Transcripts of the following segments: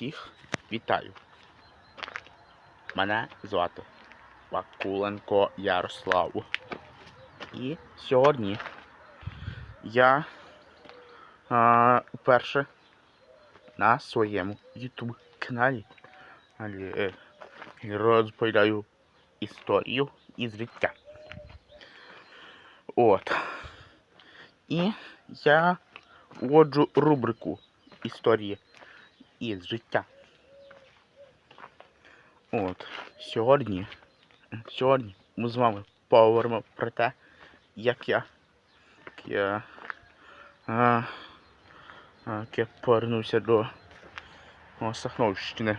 Усіх вітаю. Мене звати Вакуленко Ярослав. І сьогодні я а, вперше на своєму YouTube каналі е, розповідаю історію із життя. От. І я вводжу рубрику історії із життя. От, сьогодні, сьогодні ми з вами поговоримо про те, як я, як я, а, як я повернувся до Сахновщини.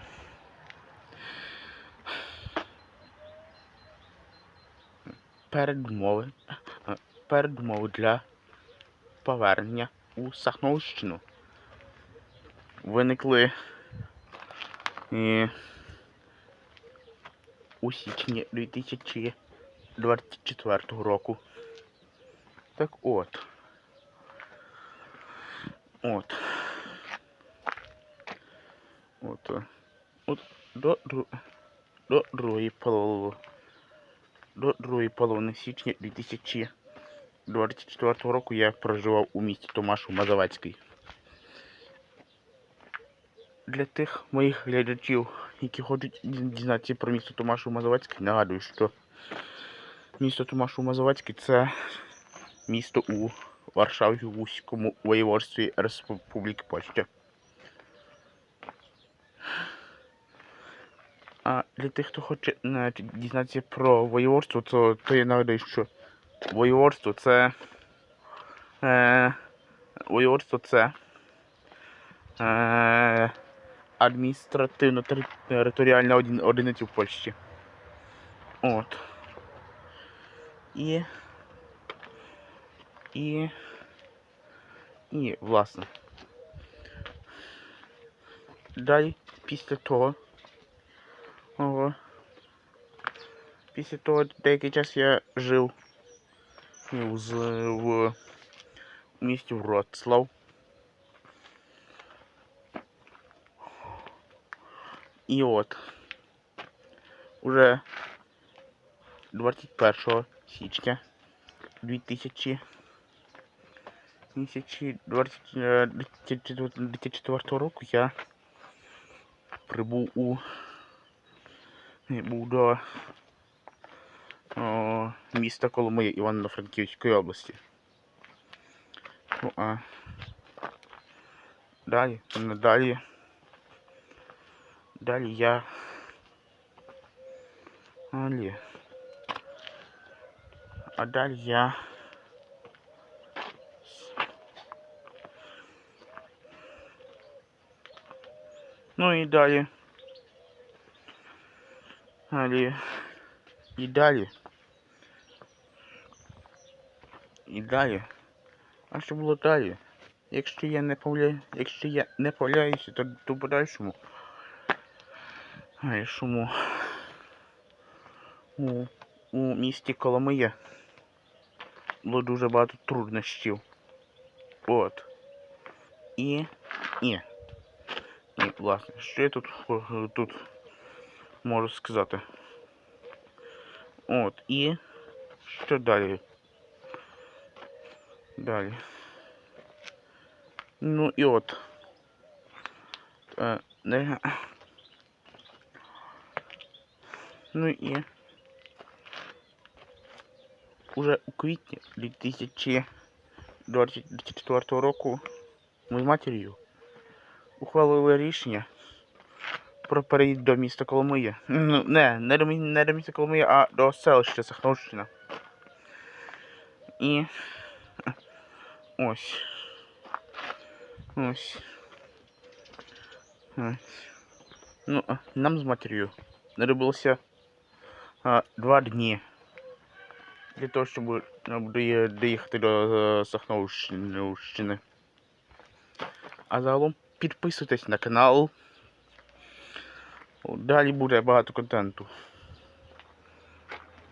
Передумови, а, передумови для повернення у Сахновщину виникли е, у січні 2024 року. Так от. От. От. От до, до другої половини до другої половини січня 2024 року я проживав у місті Томашу Мазовецький. Для тих моїх глядачів, які хочуть дізнатися про місто Томашу Мазовецький, нагадую, що місто Томашу Мазовецький це місто у Варшавському воєводстві Республіки Польща. А для тих, хто хоче дізнатися про воєводство, то, то я нагадую, що воєводство це. Е, воєводство це. Е, адміністративно-територіальна один- одиниця в Польщі. От. І. І. І, власне. Далі, після того. Ого. Після того деякий час я жив ну, з, в місті Вроцлав. І от уже 21 січня 2000 2024 року я прибув у був до о, міста Коломия Івано-Франківської області. Ну а далі, далі Далі я. А далі. Ну і далі. Далі. І далі. І далі. А що було далі? Якщо я не помиляю, якщо я не помиляюся, то до подальшому. Гайшому у, у місті Коломия було дуже багато труднощів. От. І. І. І, власне, що я тут, тут можу сказати? От, і. Що далі? Далі. Ну і от. Е, не... Ну і уже у квітні 2024 року ми з матір'ю ухвалили рішення про переїзд до міста Коломия. Ну, не, не до, не до міста Коломия, а до селища Сахновщина. І ось. Ось. Ось. Ну, нам з матір'ю знадобилося а, два дні для того, щоб е, доїхати до е, Сахновщини. А загалом підписуйтесь на канал. Далі буде багато контенту.